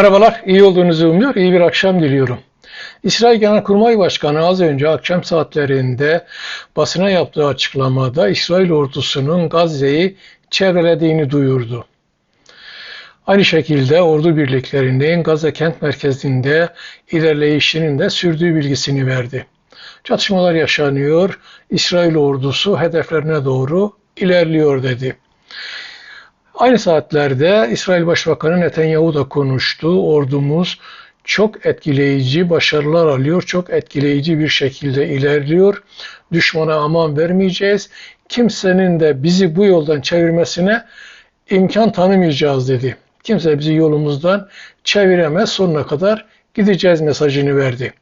Merhabalar, iyi olduğunuzu umuyor, iyi bir akşam diliyorum. İsrail Genelkurmay Başkanı az önce akşam saatlerinde basına yaptığı açıklamada İsrail ordusunun Gazze'yi çevrelediğini duyurdu. Aynı şekilde ordu birliklerinin Gazze kent merkezinde ilerleyişinin de sürdüğü bilgisini verdi. Çatışmalar yaşanıyor, İsrail ordusu hedeflerine doğru ilerliyor dedi. Aynı saatlerde İsrail Başbakanı Netanyahu da konuştu. Ordumuz çok etkileyici başarılar alıyor, çok etkileyici bir şekilde ilerliyor. Düşmana aman vermeyeceğiz. Kimsenin de bizi bu yoldan çevirmesine imkan tanımayacağız dedi. Kimse bizi yolumuzdan çeviremez, sonuna kadar gideceğiz mesajını verdi.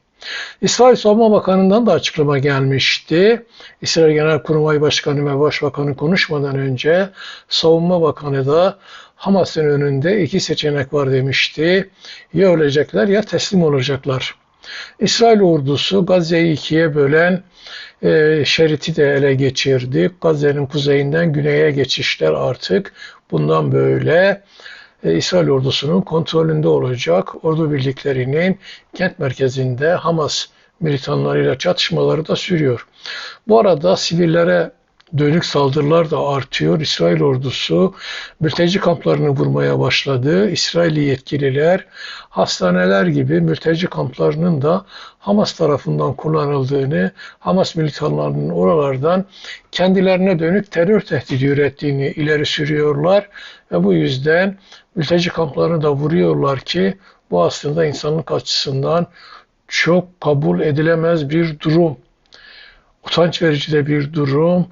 İsrail Savunma Bakanı'ndan da açıklama gelmişti. İsrail Genelkurmay Başkanı ve Başbakanı konuşmadan önce Savunma Bakanı da Hamas'ın önünde iki seçenek var demişti. Ya ölecekler ya teslim olacaklar. İsrail ordusu Gazze'yi ikiye bölen e, şeriti de ele geçirdi. Gazze'nin kuzeyinden güneye geçişler artık bundan böyle e, İsrail ordusunun kontrolünde olacak. Ordu birliklerinin kent merkezinde Hamas militanlarıyla çatışmaları da sürüyor. Bu arada sivillere dönük saldırılar da artıyor. İsrail ordusu mülteci kamplarını vurmaya başladı. İsrailli yetkililer hastaneler gibi mülteci kamplarının da Hamas tarafından kullanıldığını, Hamas militanlarının oralardan kendilerine dönük terör tehdidi ürettiğini ileri sürüyorlar ve bu yüzden mülteci kamplarını da vuruyorlar ki bu aslında insanlık açısından çok kabul edilemez bir durum. Utanç verici de bir durum.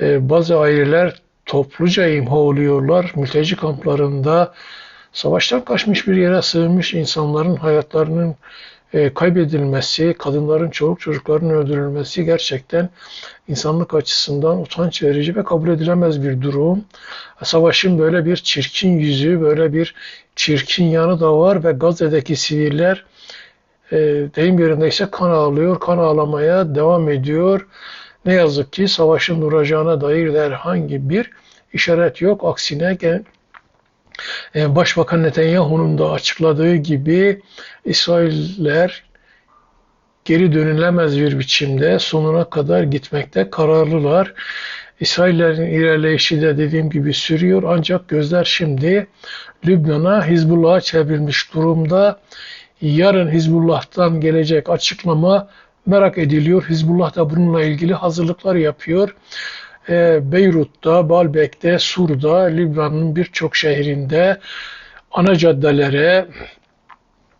Ee, bazı aileler topluca imha oluyorlar. Mülteci kamplarında savaştan kaçmış bir yere sığınmış insanların hayatlarının e, kaybedilmesi, kadınların, çoluk çocukların öldürülmesi gerçekten insanlık açısından utanç verici ve kabul edilemez bir durum. Savaşın böyle bir çirkin yüzü, böyle bir çirkin yanı da var ve Gazze'deki siviller e, deyim yerindeyse kan ağlıyor, kan ağlamaya devam ediyor. Ne yazık ki savaşın duracağına dair de herhangi bir işaret yok. Aksine Başbakan Netanyahu'nun da açıkladığı gibi İsrailler geri dönülemez bir biçimde sonuna kadar gitmekte kararlılar. İsraillerin ilerleyişi de dediğim gibi sürüyor ancak gözler şimdi Lübnan'a Hizbullah'a çevrilmiş durumda. Yarın Hizbullah'tan gelecek açıklama merak ediliyor. Hizbullah da bununla ilgili hazırlıklar yapıyor. Ee, Beyrut'ta, Baalbek'te, Sur'da, Lübnan'ın birçok şehrinde ana caddelere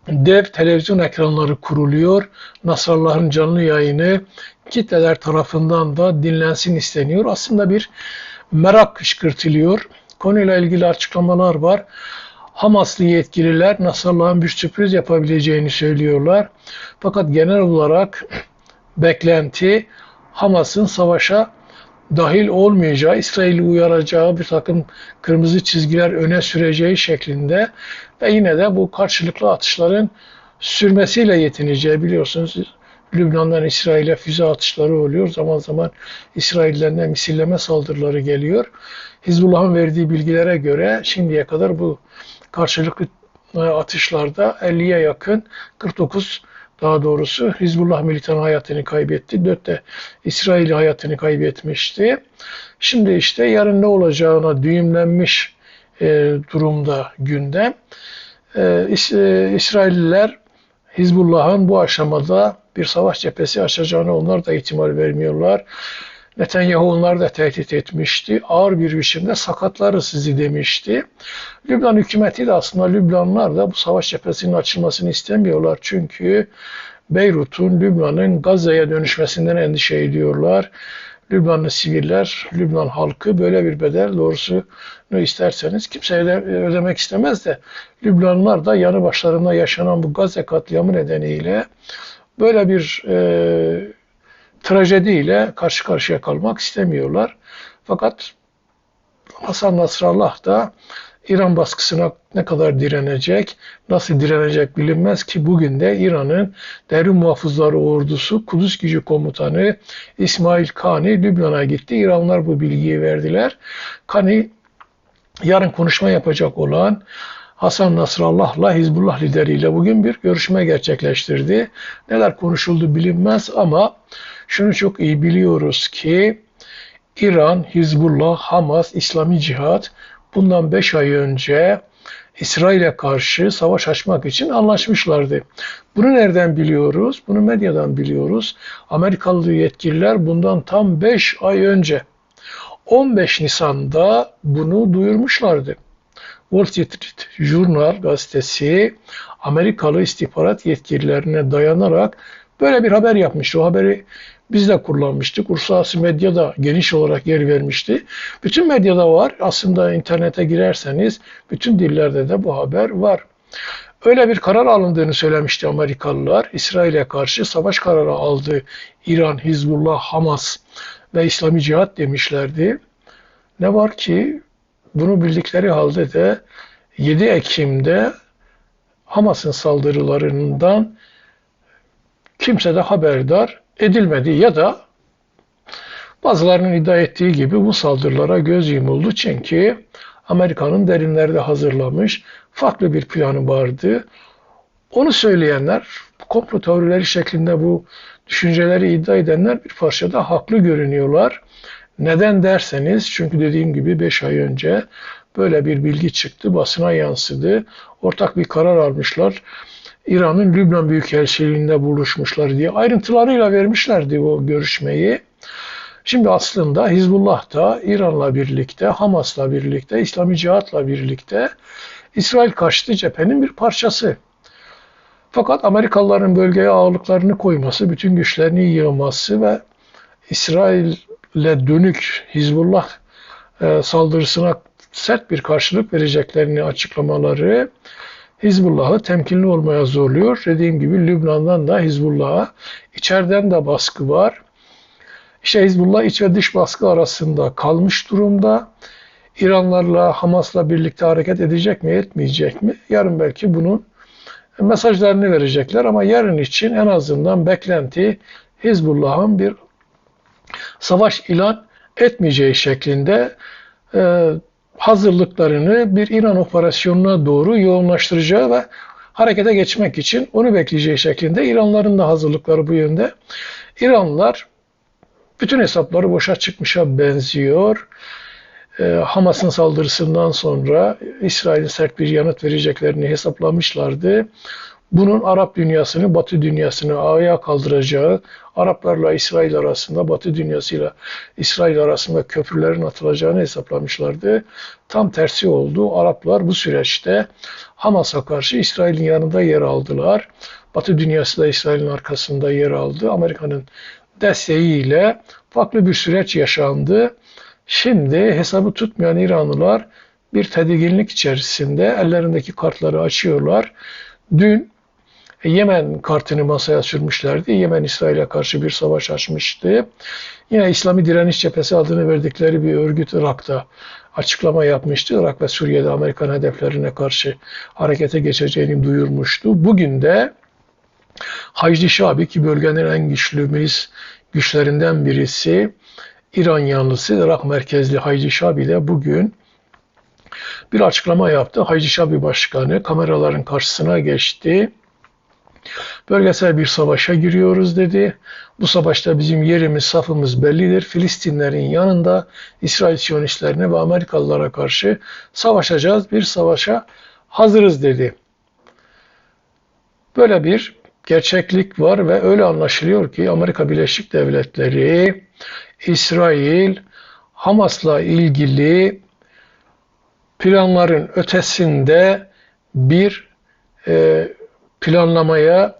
dev televizyon ekranları kuruluyor. Nasrallah'ın canlı yayını kitleler tarafından da dinlensin isteniyor. Aslında bir merak kışkırtılıyor. Konuyla ilgili açıklamalar var. Hamaslı yetkililer Nasrallah'ın bir sürpriz yapabileceğini söylüyorlar. Fakat genel olarak beklenti Hamas'ın savaşa dahil olmayacağı, İsrail'i uyaracağı bir takım kırmızı çizgiler öne süreceği şeklinde ve yine de bu karşılıklı atışların sürmesiyle yetineceği biliyorsunuz. Lübnan'dan İsrail'e füze atışları oluyor. Zaman zaman İsrail'den de misilleme saldırıları geliyor. Hizbullah'ın verdiği bilgilere göre şimdiye kadar bu karşılıklı e, atışlarda 50'ye yakın 49 daha doğrusu Hizbullah militanı hayatını kaybetti. Dört de İsrail hayatını kaybetmişti. Şimdi işte yarın ne olacağına düğümlenmiş e, durumda gündem. E, İs, e, İsrailliler Hizbullah'ın bu aşamada bir savaş cephesi açacağını onlar da ihtimal vermiyorlar. Netanyahu onları da tehdit etmişti. Ağır bir biçimde sakatları sizi demişti. Lübnan hükümeti de aslında Lübnanlar da bu savaş cephesinin açılmasını istemiyorlar. Çünkü Beyrut'un, Lübnan'ın Gazze'ye dönüşmesinden endişe ediyorlar. Lübnanlı siviller, Lübnan halkı böyle bir bedel doğrusu ne isterseniz kimse ödemek istemez de Lübnanlılar da yanı başlarında yaşanan bu Gazze katliamı nedeniyle böyle bir e, trajediyle karşı karşıya kalmak istemiyorlar. Fakat Hasan Nasrallah da İran baskısına ne kadar direnecek, nasıl direnecek bilinmez ki bugün de İran'ın Derin Muhafızları Ordusu Kudüs Gücü Komutanı İsmail Kani Lübnan'a gitti. İranlar bu bilgiyi verdiler. Kani yarın konuşma yapacak olan Hasan Nasrallah'la Hizbullah lideriyle bugün bir görüşme gerçekleştirdi. Neler konuşuldu bilinmez ama şunu çok iyi biliyoruz ki İran, Hizbullah, Hamas, İslami Cihat bundan 5 ay önce İsrail'e karşı savaş açmak için anlaşmışlardı. Bunu nereden biliyoruz? Bunu medyadan biliyoruz. Amerikalı yetkililer bundan tam 5 ay önce 15 Nisan'da bunu duyurmuşlardı. Wall Street Journal gazetesi Amerikalı istihbarat yetkililerine dayanarak böyle bir haber yapmıştı. O haberi biz de kullanmıştık. Uluslararası medyada geniş olarak yer vermişti. Bütün medyada var. Aslında internete girerseniz bütün dillerde de bu haber var. Öyle bir karar alındığını söylemişti Amerikalılar. İsrail'e karşı savaş kararı aldı. İran, Hizbullah, Hamas ve İslami Cihat demişlerdi. Ne var ki bunu bildikleri halde de 7 Ekim'de Hamas'ın saldırılarından kimse de haberdar edilmedi ya da bazılarının iddia ettiği gibi bu saldırılara göz yumuldu çünkü Amerika'nın derinlerde hazırlamış farklı bir planı vardı. Onu söyleyenler, komplo teorileri şeklinde bu düşünceleri iddia edenler bir parçada haklı görünüyorlar. Neden derseniz çünkü dediğim gibi 5 ay önce böyle bir bilgi çıktı, basına yansıdı. Ortak bir karar almışlar. İran'ın Lübnan Büyükelçiliğinde buluşmuşlar diye ayrıntılarıyla vermişlerdi o görüşmeyi. Şimdi aslında Hizbullah da İran'la birlikte, Hamas'la birlikte, İslami Cihat'la birlikte İsrail karşıtı cephenin bir parçası. Fakat Amerikalıların bölgeye ağırlıklarını koyması, bütün güçlerini yığması ve İsrail'le dönük Hizbullah e, saldırısına sert bir karşılık vereceklerini açıklamaları Hizbullah'ı temkinli olmaya zorluyor. Dediğim gibi Lübnan'dan da Hizbullah'a içeriden de baskı var. İşte Hizbullah iç ve dış baskı arasında kalmış durumda. İranlarla, Hamas'la birlikte hareket edecek mi, etmeyecek mi? Yarın belki bunun mesajlarını verecekler ama yarın için en azından beklenti Hizbullah'ın bir savaş ilan etmeyeceği şeklinde hazırlıklarını bir İran operasyonuna doğru yoğunlaştıracağı ve harekete geçmek için onu bekleyeceği şeklinde İranların da hazırlıkları bu yönde. İranlılar bütün hesapları boşa çıkmışa benziyor. Ee, Hamas'ın saldırısından sonra İsrail'in sert bir yanıt vereceklerini hesaplamışlardı bunun Arap dünyasını, Batı dünyasını ayağa kaldıracağı, Araplarla İsrail arasında, Batı dünyasıyla İsrail arasında köprülerin atılacağını hesaplamışlardı. Tam tersi oldu. Araplar bu süreçte Hamas'a karşı İsrail'in yanında yer aldılar. Batı dünyası da İsrail'in arkasında yer aldı. Amerika'nın desteğiyle farklı bir süreç yaşandı. Şimdi hesabı tutmayan İranlılar bir tedirginlik içerisinde ellerindeki kartları açıyorlar. Dün Yemen kartını masaya sürmüşlerdi. Yemen İsrail'e karşı bir savaş açmıştı. Yine İslami Direniş Cephesi adını verdikleri bir örgüt Irak'ta açıklama yapmıştı. Irak ve Suriye'de Amerikan hedeflerine karşı harekete geçeceğini duyurmuştu. Bugün de Hacdi Şabi ki bölgenin en güçlü milis güçlerinden birisi İran yanlısı Irak merkezli Hacdi Şabi de bugün bir açıklama yaptı. Hacdi Şabi Başkanı kameraların karşısına geçti Bölgesel bir savaşa giriyoruz dedi. Bu savaşta bizim yerimiz, safımız bellidir. Filistinlerin yanında İsrail Siyonistlerine ve Amerikalılara karşı savaşacağız. Bir savaşa hazırız dedi. Böyle bir gerçeklik var ve öyle anlaşılıyor ki Amerika Birleşik Devletleri, İsrail, Hamas'la ilgili planların ötesinde bir e, planlamaya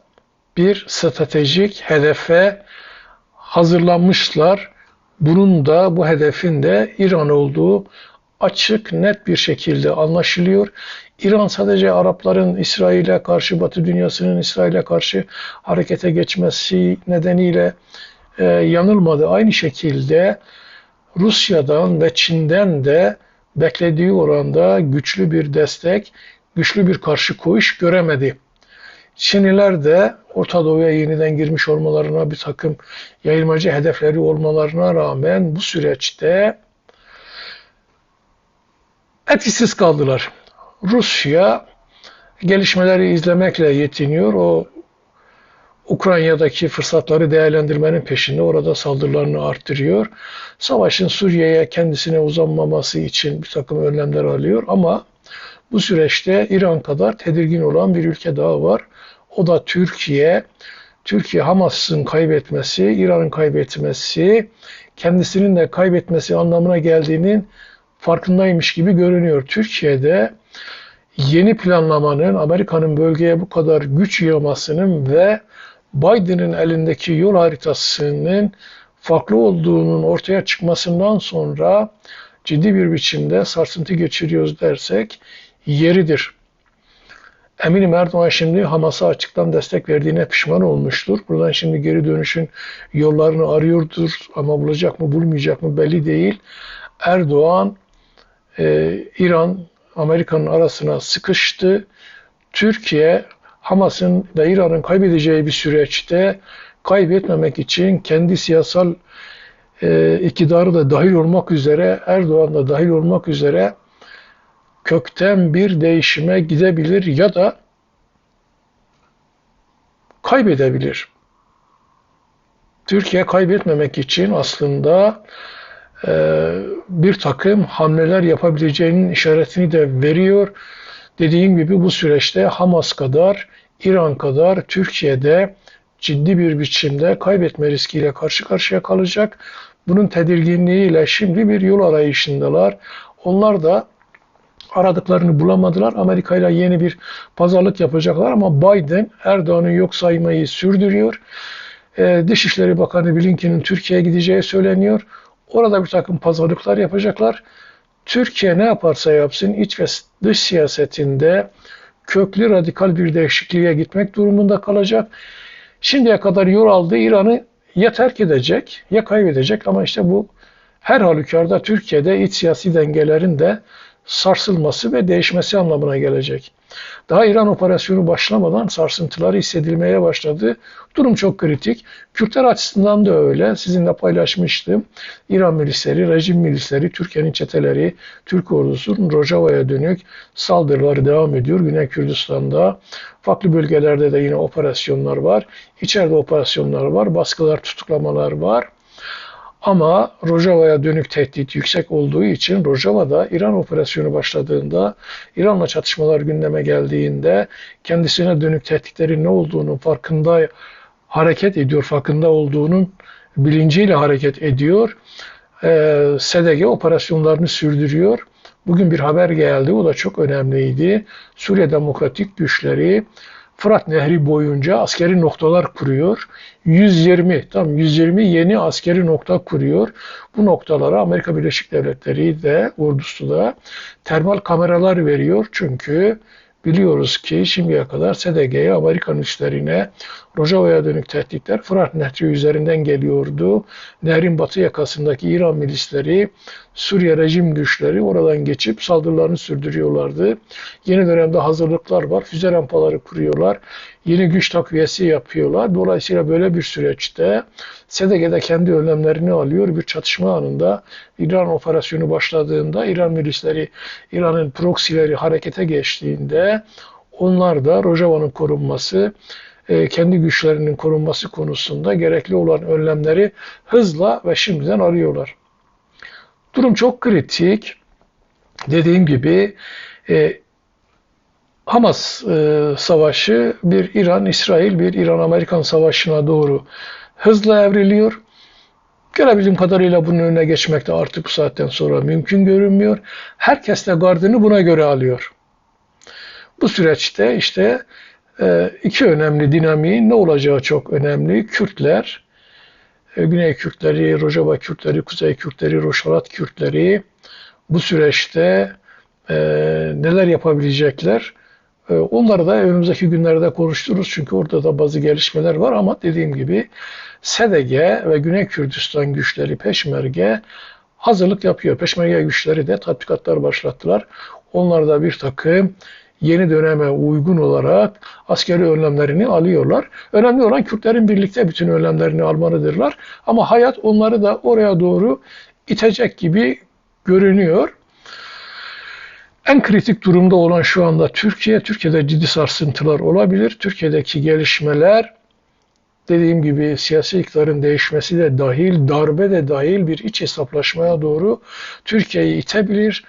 bir stratejik hedefe hazırlanmışlar. Bunun da bu hedefin de İran olduğu açık net bir şekilde anlaşılıyor. İran sadece Arapların İsrail'e karşı, Batı dünyasının İsrail'e karşı harekete geçmesi nedeniyle e, yanılmadı. Aynı şekilde Rusya'dan ve Çin'den de beklediği oranda güçlü bir destek, güçlü bir karşı koyuş göremedi. Çinliler de Orta Doğu'ya yeniden girmiş olmalarına bir takım yayılmacı hedefleri olmalarına rağmen bu süreçte etkisiz kaldılar. Rusya gelişmeleri izlemekle yetiniyor. O Ukrayna'daki fırsatları değerlendirmenin peşinde orada saldırılarını arttırıyor. Savaşın Suriye'ye kendisine uzanmaması için bir takım önlemler alıyor ama bu süreçte İran kadar tedirgin olan bir ülke daha var. O da Türkiye. Türkiye Hamas'ın kaybetmesi, İran'ın kaybetmesi, kendisinin de kaybetmesi anlamına geldiğinin farkındaymış gibi görünüyor. Türkiye'de yeni planlamanın Amerika'nın bölgeye bu kadar güç yığmasının ve Biden'ın elindeki yol haritasının farklı olduğunun ortaya çıkmasından sonra ciddi bir biçimde sarsıntı geçiriyoruz dersek yeridir. Eminim Erdoğan şimdi Hamas'a açıktan destek verdiğine pişman olmuştur. Buradan şimdi geri dönüşün yollarını arıyordur ama bulacak mı bulmayacak mı belli değil. Erdoğan, e, İran, Amerika'nın arasına sıkıştı. Türkiye, Hamas'ın da İran'ın kaybedeceği bir süreçte kaybetmemek için kendi siyasal e, iktidarı da dahil olmak üzere, Erdoğan da dahil olmak üzere kökten bir değişime gidebilir ya da kaybedebilir. Türkiye kaybetmemek için aslında e, bir takım hamleler yapabileceğinin işaretini de veriyor. Dediğim gibi bu süreçte Hamas kadar, İran kadar Türkiye'de ciddi bir biçimde kaybetme riskiyle karşı karşıya kalacak. Bunun tedirginliğiyle şimdi bir yol arayışındalar. Onlar da aradıklarını bulamadılar. Amerika ile yeni bir pazarlık yapacaklar ama Biden Erdoğan'ı yok saymayı sürdürüyor. Ee, Dışişleri Bakanı Blinken'in Türkiye'ye gideceği söyleniyor. Orada bir takım pazarlıklar yapacaklar. Türkiye ne yaparsa yapsın iç ve dış siyasetinde köklü radikal bir değişikliğe gitmek durumunda kalacak. Şimdiye kadar yol aldığı İran'ı ya terk edecek ya kaybedecek ama işte bu her halükarda Türkiye'de iç siyasi dengelerin de sarsılması ve değişmesi anlamına gelecek. Daha İran operasyonu başlamadan sarsıntıları hissedilmeye başladı. Durum çok kritik. Kürtler açısından da öyle. Sizinle paylaşmıştım. İran milisleri, rejim milisleri, Türkiye'nin çeteleri, Türk ordusunun Rojava'ya dönük saldırıları devam ediyor. Güney Kürdistan'da farklı bölgelerde de yine operasyonlar var. İçeride operasyonlar var, baskılar, tutuklamalar var. Ama Rojava'ya dönük tehdit yüksek olduğu için Rojava'da İran operasyonu başladığında, İran'la çatışmalar gündeme geldiğinde kendisine dönük tehditlerin ne olduğunu farkında hareket ediyor, farkında olduğunun bilinciyle hareket ediyor. Ee, SDG operasyonlarını sürdürüyor. Bugün bir haber geldi, o da çok önemliydi. Suriye Demokratik Güçleri Fırat Nehri boyunca askeri noktalar kuruyor. 120, tam 120 yeni askeri nokta kuruyor. Bu noktalara Amerika Birleşik Devletleri de ordusu da termal kameralar veriyor. Çünkü biliyoruz ki şimdiye kadar SDG'ye, Amerikan üslerine Rojava'ya dönük tehditler Fırat Nehri üzerinden geliyordu. Nehrin batı yakasındaki İran milisleri, Suriye rejim güçleri oradan geçip saldırılarını sürdürüyorlardı. Yeni dönemde hazırlıklar var. Füze rampaları kuruyorlar. Yeni güç takviyesi yapıyorlar. Dolayısıyla böyle bir süreçte SDG'de kendi önlemlerini alıyor. Bir çatışma anında İran operasyonu başladığında İran milisleri, İran'ın proksileri harekete geçtiğinde onlar da Rojava'nın korunması, e, kendi güçlerinin korunması konusunda gerekli olan önlemleri hızla ve şimdiden arıyorlar. Durum çok kritik. Dediğim gibi e, Hamas e, savaşı bir İran-İsrail, bir İran-Amerikan savaşına doğru hızla evriliyor. Görebildiğim kadarıyla bunun önüne geçmek de artık bu saatten sonra mümkün görünmüyor. Herkes de gardını buna göre alıyor. Bu süreçte işte e, iki önemli dinamiğin ne olacağı çok önemli. Kürtler, e, Güney Kürtleri, Rojava Kürtleri, Kuzey Kürtleri, Roşalat Kürtleri bu süreçte e, neler yapabilecekler? Onları da önümüzdeki günlerde konuştururuz çünkü orada da bazı gelişmeler var ama dediğim gibi SDG ve Güney Kürdistan güçleri Peşmerge hazırlık yapıyor. Peşmerge güçleri de tatbikatlar başlattılar. Onlar da bir takım yeni döneme uygun olarak askeri önlemlerini alıyorlar. Önemli olan Kürtlerin birlikte bütün önlemlerini almalıdırlar. Ama hayat onları da oraya doğru itecek gibi görünüyor. En kritik durumda olan şu anda Türkiye. Türkiye'de ciddi sarsıntılar olabilir. Türkiye'deki gelişmeler dediğim gibi siyasi iktidarın değişmesi de dahil, darbe de dahil bir iç hesaplaşmaya doğru Türkiye'yi itebilir.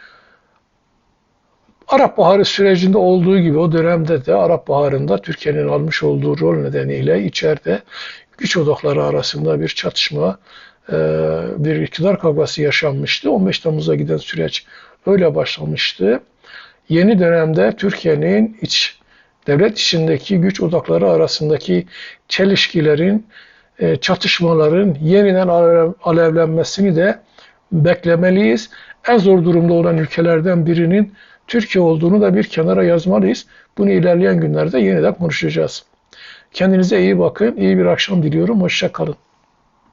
Arap Baharı sürecinde olduğu gibi o dönemde de Arap Baharı'nda Türkiye'nin almış olduğu rol nedeniyle içeride güç odakları arasında bir çatışma, e, bir iktidar kavgası yaşanmıştı. 15 Temmuz'a giden süreç öyle başlamıştı. Yeni dönemde Türkiye'nin iç devlet içindeki güç odakları arasındaki çelişkilerin, e, çatışmaların yeniden alev- alevlenmesini de beklemeliyiz. En zor durumda olan ülkelerden birinin Türkiye olduğunu da bir kenara yazmalıyız. Bunu ilerleyen günlerde yeniden konuşacağız. Kendinize iyi bakın. İyi bir akşam diliyorum. Hoşça kalın.